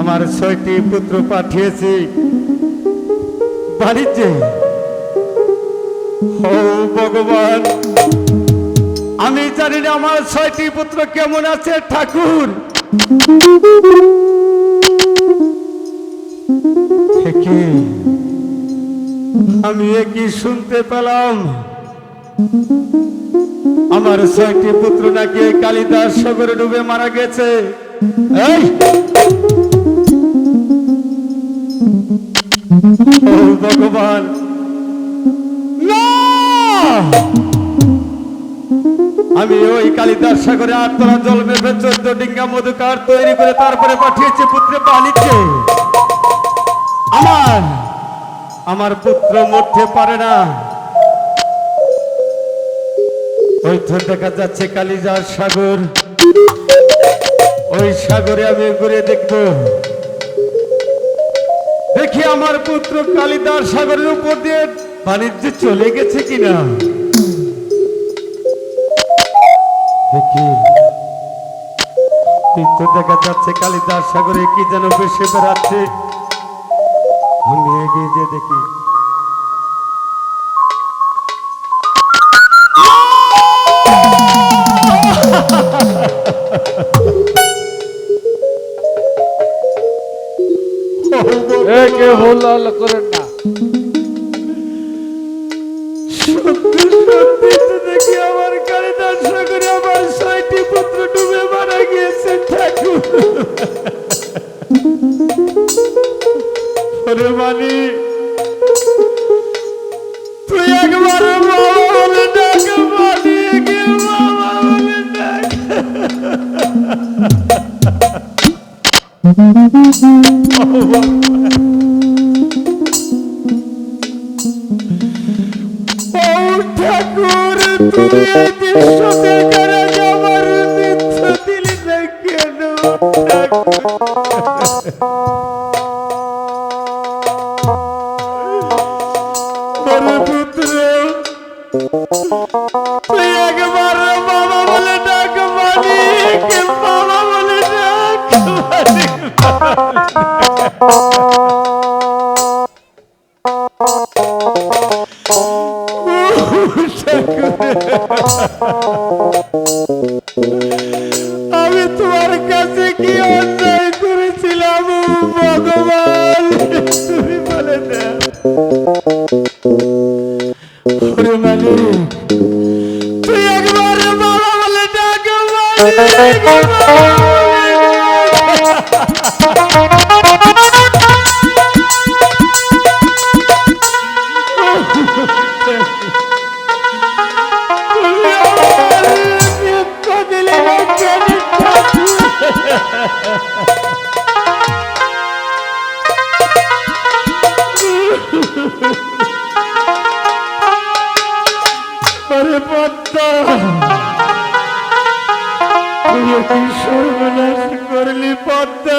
আমার ছয়টি পুত্র পাঠিয়েছি। বাণিজ্যে ও ভগবান, আমি জানি না আমার ছয়টি পুত্র কেমন আছে, ঠাকুর? আমি একই শুনতে পেলাম। আমার ছয়টি পুত্র নাকি কালিদাস সাগরে ডুবে মারা গেছে। এই! ও ভগবান! আমি ওই কালিদাস সাগরে আটতলা জল মেপে চোদ্দ ডিঙ্গা মধুকার তৈরি করে তারপরে পাঠিয়েছি পুত্রে বাণিজ্যে আমার আমার পুত্র মরতে পারে না ওই দেখা যাচ্ছে কালিদাস সাগর ওই সাগরে আমি ঘুরে দেখব। দেখি আমার পুত্র কালিদাস সাগরের উপর দিয়ে বাণিজ্য চলে গেছে কিনা। দেখি। তো দেখা যাচ্ছে কালিদাস সাগরে কি যেন ভেসে বেড়াচ্ছে। আমি এগিয়ে যে দেখি। একে ভুল ভালো করেন না। সত্যি সত্যি দেখি আমার কালিদাস সাগরে আমার ছয়টি পুত্র ডুবে মারা গিয়েছে ঠাকুর। মানি তুই একবার বলে ডাক মানি কে বাবা বলে ডাক ও এই দৃশ্য দেখার আগে দিলি না কেন? পুত্র, তুই একবার বাবা বলে ডাক মালিক বাবা বলে ডাক মালিক আমি তোমার কাছে কি অন্যায় করেছিলাম ভগবান? তুমি বলে তুই আরে পদ্মা। তুই কি সর্বনাশ করলি পদ্মা?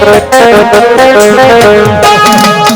Thank you.